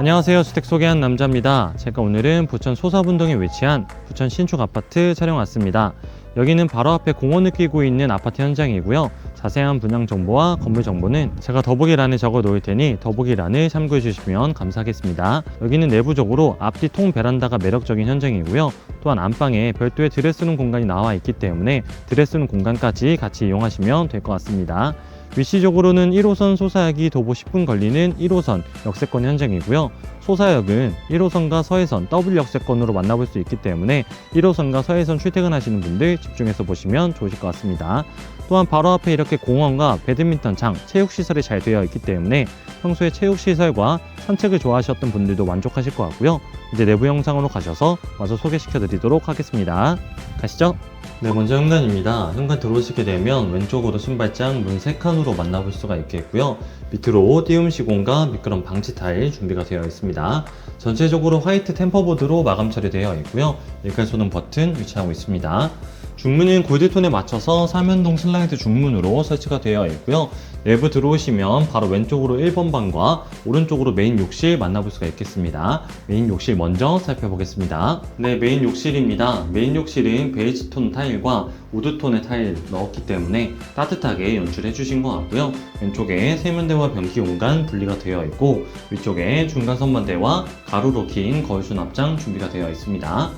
안녕하세요. 주택 소개한 남자입니다. 제가 오늘은 부천 소사분동에 위치한 부천 신축 아파트 촬영 왔습니다. 여기는 바로 앞에 공원을 끼고 있는 아파트 현장이고요. 자세한 분양 정보와 건물 정보는 제가 더보기란에 적어 놓을 테니 더보기란을 참고해 주시면 감사하겠습니다. 여기는 내부적으로 앞뒤 통 베란다가 매력적인 현장이고요. 또한 안방에 별도의 드레스룸 공간이 나와 있기 때문에 드레스룸 공간까지 같이 이용하시면 될 것 같습니다. 위치적으로는 1호선 소사역이 도보 10분 걸리는 1호선 역세권 현장이고요. 소사역은 1호선과 서해선 W 역세권으로 만나볼 수 있기 때문에 1호선과 서해선 출퇴근하시는 분들 집중해서 보시면 좋으실 것 같습니다. 또한 바로 앞에 이렇게 공원과 배드민턴장, 체육시설이 잘 되어 있기 때문에 평소에 체육시설과 산책을 좋아하셨던 분들도 만족하실 것 같고요. 이제 내부 영상으로 가셔서 마저 소개시켜 드리도록 하겠습니다. 가시죠. 네, 먼저 현관입니다. 현관 들어오시게 되면 왼쪽으로 신발장 문 3칸으로 만나볼 수가 있겠고요. 밑으로 띄움 시공과 미끄럼 방지 타일 준비가 되어 있습니다. 전체적으로 화이트 템퍼보드로 마감 처리되어 있고요. 일괄 소는 버튼 위치하고 있습니다. 중문은 골드톤에 맞춰서 삼연동 슬라이드 중문으로 설치가 되어 있고요. 내부 들어오시면 바로 왼쪽으로 1번 방과 오른쪽으로 메인 욕실 만나볼 수가 있겠습니다. 메인 욕실 먼저 살펴보겠습니다. 네, 메인 욕실입니다. 메인 욕실은 베이지 톤 타일과 우드 톤의 타일 넣었기 때문에 따뜻하게 연출해 주신 것 같고요. 왼쪽에 세면대와 변기 공간 분리가 되어 있고 위쪽에 중간 선반대와 가로로 긴 거울 수납장 준비가 되어 있습니다.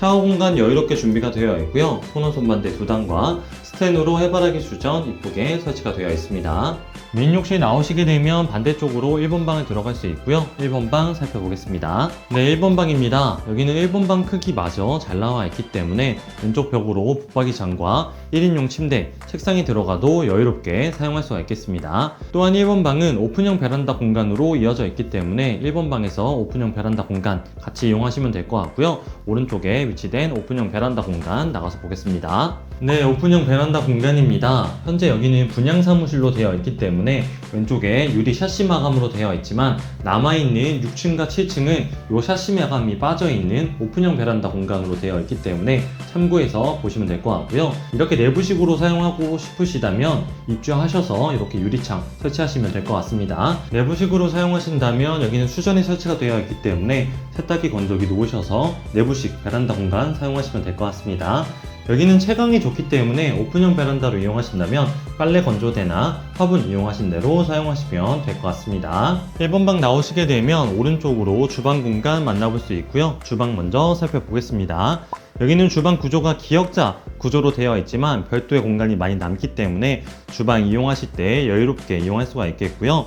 샤워 공간 여유롭게 준비가 되어 있고요. 토너 손반대 두 단과 스텐으로 해바라기 수전 이쁘게 설치가 되어 있습니다. 메인 욕실 나오시게 되면 반대쪽으로 1번 방을 들어갈 수 있고요. 1번 방 살펴보겠습니다. 네, 1번 방입니다. 여기는 1번 방 크기 마저 잘 나와 있기 때문에 왼쪽 벽으로 붙박이 장과 1인용 침대, 책상이 들어가도 여유롭게 사용할 수가 있겠습니다. 또한 1번 방은 오픈형 베란다 공간으로 이어져 있기 때문에 1번 방에서 오픈형 베란다 공간 같이 이용하시면 될 것 같고요. 오른쪽에 위치된 오픈형 베란다 공간 나가서 보겠습니다. 네, 오픈형 베란다 공간입니다. 현재 여기는 분양 사무실로 되어 있기 때문에 왼쪽에 유리 샤시 마감으로 되어 있지만 남아있는 6층과 7층은 이 샤시 마감이 빠져있는 오픈형 베란다 공간으로 되어 있기 때문에 참고해서 보시면 될 것 같고요. 이렇게 내부식으로 사용하고 싶으시다면 입주하셔서 이렇게 유리창 설치하시면 될 것 같습니다. 내부식으로 사용하신다면 여기는 수전이 설치가 되어 있기 때문에 세탁기 건조기 놓으셔서 내부식 베란다 공간 사용하시면 될 것 같습니다. 여기는 채광이 좋기 때문에 오픈형 베란다로 이용하신다면 빨래 건조대나 화분 이용하신 대로 사용하시면 될 것 같습니다. 1번 방 나오시게 되면 오른쪽으로 주방 공간 만나볼 수 있고요. 주방 먼저 살펴보겠습니다. 여기는 주방 구조가 기역자 구조로 되어 있지만 별도의 공간이 많이 남기 때문에 주방 이용하실 때 여유롭게 이용할 수가 있겠고요.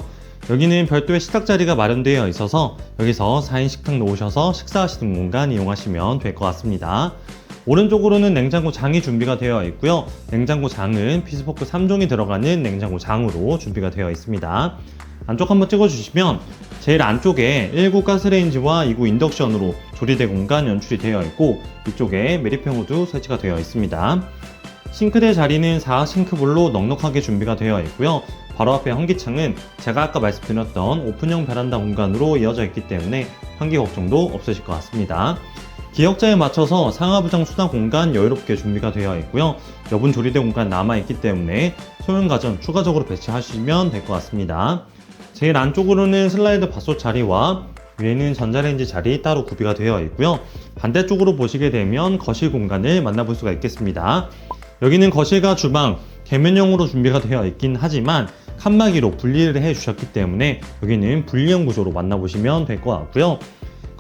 여기는 별도의 식탁 자리가 마련되어 있어서 여기서 4인 식탁 놓으셔서 식사하시는 공간 이용하시면 될 것 같습니다. 오른쪽으로는 냉장고 장이 준비가 되어 있고요. 냉장고 장은 피스포크 3종이 들어가는 냉장고 장으로 준비가 되어 있습니다. 안쪽 한번 찍어주시면 제일 안쪽에 1구 가스레인지와 2구 인덕션으로 조리대 공간 연출이 되어 있고 위쪽에 메리평 후드 설치가 되어 있습니다. 싱크대 자리는 4 싱크볼로 넉넉하게 준비가 되어 있고요. 바로 앞에 환기창은 제가 아까 말씀드렸던 오픈형 베란다 공간으로 이어져 있기 때문에 환기 걱정도 없으실 것 같습니다. 기역자에 맞춰서 상하부장 수납 공간 여유롭게 준비가 되어 있고요. 여분 조리대 공간 남아있기 때문에 소형 가전 추가적으로 배치하시면 될 것 같습니다. 제일 안쪽으로는 슬라이드 밭솥 자리와 위에는 전자레인지 자리 따로 구비가 되어 있고요. 반대쪽으로 보시게 되면 거실 공간을 만나볼 수가 있겠습니다. 여기는 거실과 주방 개면형으로 준비가 되어 있긴 하지만 칸막이로 분리를 해 주셨기 때문에 여기는 분리형 구조로 만나보시면 될 것 같고요.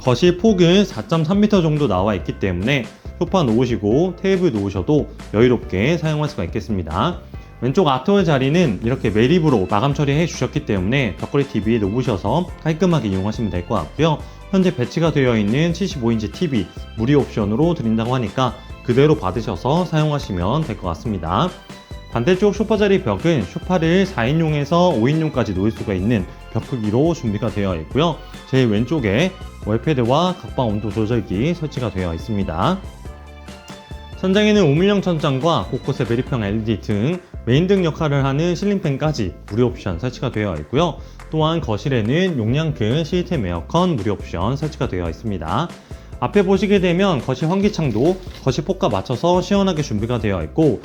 거실 폭은 4.3m 정도 나와 있기 때문에 소파 놓으시고 테이블 놓으셔도 여유롭게 사용할 수가 있겠습니다. 왼쪽 아트월 자리는 이렇게 매립으로 마감 처리해 주셨기 때문에 벽걸이 TV 놓으셔서 깔끔하게 이용하시면 될 것 같고요. 현재 배치가 되어 있는 75인치 TV 무료 옵션으로 드린다고 하니까 그대로 받으셔서 사용하시면 될 것 같습니다. 반대쪽 소파 자리 벽은 소파를 4인용에서 5인용까지 놓을 수가 있는 벽 크기로 준비가 되어 있고요. 제일 왼쪽에 월패드와 각방 온도 조절기 설치가 되어 있습니다. 천장에는 우물형 천장과 곳곳에 매립형 LED 등 메인 등 역할을 하는 실링팬까지 무료 옵션 설치가 되어 있고요. 또한 거실에는 용량 큰 시스템 에어컨 무료 옵션 설치가 되어 있습니다. 앞에 보시게 되면 거실 환기창도 거실 폭과 맞춰서 시원하게 준비가 되어 있고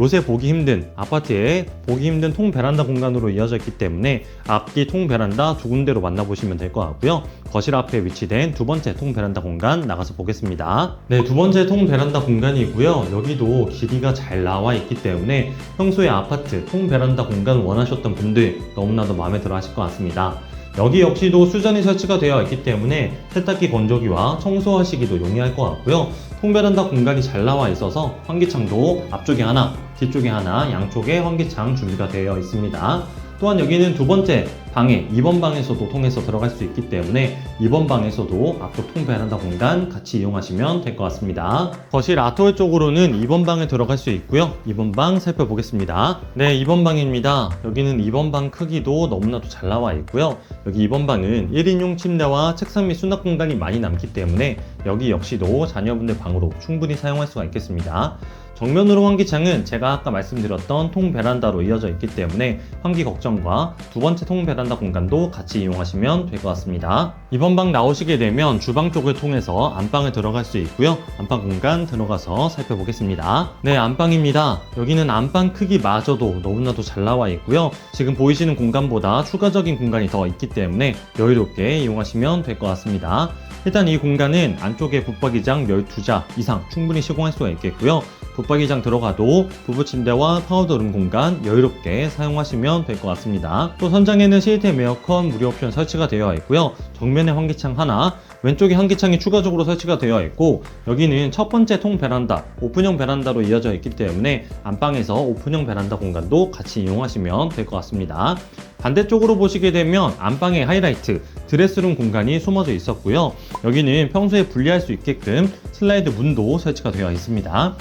요새 보기 힘든 아파트에 보기 힘든 통 베란다 공간으로 이어져 있기 때문에 앞뒤 통 베란다 두 군데로 만나보시면 될 것 같고요. 거실 앞에 위치된 두 번째 통 베란다 공간 나가서 보겠습니다. 네, 두 번째 통 베란다 공간이고요. 여기도 길이가 잘 나와 있기 때문에 평소에 아파트 통 베란다 공간 원하셨던 분들 너무나도 마음에 들어 하실 것 같습니다. 여기 역시도 수전이 설치가 되어 있기 때문에 세탁기 건조기와 청소하시기도 용이할 것 같고요. 통베란다 공간이 잘 나와 있어서 환기창도 앞쪽에 하나, 뒤쪽에 하나, 양쪽에 환기창 준비가 되어 있습니다. 또한 여기는 두 번째 방에 2번 방에서도 통해서 들어갈 수 있기 때문에 2번 방에서도 앞쪽 통 베란다 공간 같이 이용하시면 될 것 같습니다. 거실 아트홀 쪽으로는 2번 방에 들어갈 수 있고요. 2번 방 살펴보겠습니다. 네, 2번 방입니다. 여기는 2번 방 크기도 너무나도 잘 나와 있고요. 여기 2번 방은 1인용 침대와 책상 및 수납 공간이 많이 남기 때문에 여기 역시도 자녀분들 방으로 충분히 사용할 수가 있겠습니다. 정면으로 환기창은 제가 아까 말씀드렸던 통 베란다로 이어져 있기 때문에 환기 걱정과 두 번째 통 베란다 공간도 같이 이용하시면 될 것 같습니다. 이번 방 나오시게 되면 주방 쪽을 통해서 안방에 들어갈 수 있고요. 안방 공간 들어가서 살펴보겠습니다. 네, 안방입니다. 여기는 안방 크기마저도 너무나도 잘 나와 있고요. 지금 보이시는 공간보다 추가적인 공간이 더 있기 때문에 여유롭게 이용하시면 될 것 같습니다. 일단 이 공간은 안쪽에 붙박이장 12자 이상 충분히 시공할 수가 있겠고요. 붙박 이장 들어가도 부부 침대와 파우더룸 공간 여유롭게 사용하시면 될 것 같습니다. 또 선장에는 시스템 에어컨 무료 옵션 설치가 되어 있고요. 정면에 환기창 하나, 왼쪽에 환기창이 추가적으로 설치가 되어 있고 여기는 첫 번째 통 베란다, 오픈형 베란다로 이어져 있기 때문에 안방에서 오픈형 베란다 공간도 같이 이용하시면 될 것 같습니다. 반대쪽으로 보시게 되면 안방의 하이라이트 드레스룸 공간이 숨어져 있었고요. 여기는 평소에 분리할 수 있게끔 슬라이드 문도 설치가 되어 있습니다.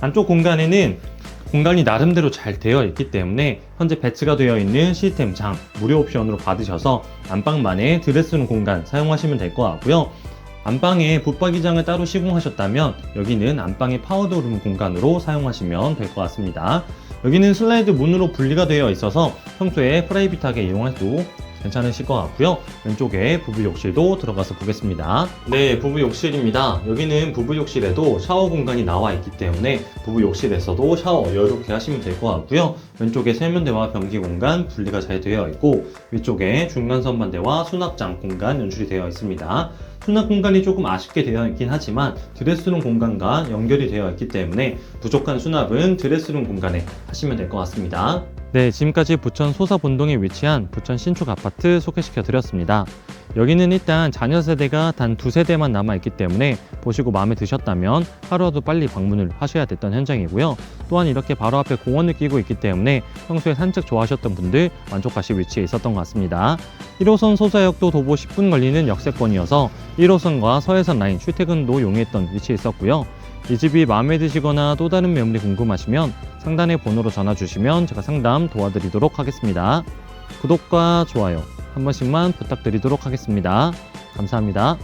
안쪽 공간에는 공간이 나름대로 잘 되어 있기 때문에 현재 배치가 되어 있는 시스템 장 무료 옵션으로 받으셔서 안방만의 드레스룸 공간 사용하시면 될 것 같고요. 안방에 붙박이장을 따로 시공하셨다면 여기는 안방의 파우더룸 공간으로 사용하시면 될 것 같습니다. 여기는 슬라이드 문으로 분리가 되어 있어서 평소에 프라이빗하게 이용해도 괜찮으실 것 같고요. 왼쪽에 부부 욕실도 들어가서 보겠습니다. 네, 부부 욕실입니다. 여기는 부부 욕실에도 샤워 공간이 나와 있기 때문에 부부 욕실에서도 샤워 여유롭게 하시면 될 것 같고요. 왼쪽에 세면대와 변기 공간 분리가 잘 되어 있고 위쪽에 중간 선반대와 수납장 공간 연출이 되어 있습니다. 수납 공간이 조금 아쉽게 되어 있긴 하지만 드레스룸 공간과 연결이 되어 있기 때문에 부족한 수납은 드레스룸 공간에 하시면 될 것 같습니다. 네, 지금까지 부천 소사본동에 위치한 부천 신축 아파트 소개시켜 드렸습니다. 여기는 일단 자녀 세대가 단 두 세대만 남아있기 때문에 보시고 마음에 드셨다면 하루라도 빨리 방문을 하셔야 됐던 현장이고요. 또한 이렇게 바로 앞에 공원을 끼고 있기 때문에 평소에 산책 좋아하셨던 분들 만족하실 위치에 있었던 것 같습니다. 1호선 소사역도 도보 10분 걸리는 역세권이어서 1호선과 서해선 라인 출퇴근도 용이했던 위치에 있었고요. 이 집이 마음에 드시거나 또 다른 매물이 궁금하시면 상단의 번호로 전화 주시면 제가 상담 도와드리도록 하겠습니다. 구독과 좋아요 한 번씩만 부탁드리도록 하겠습니다. 감사합니다.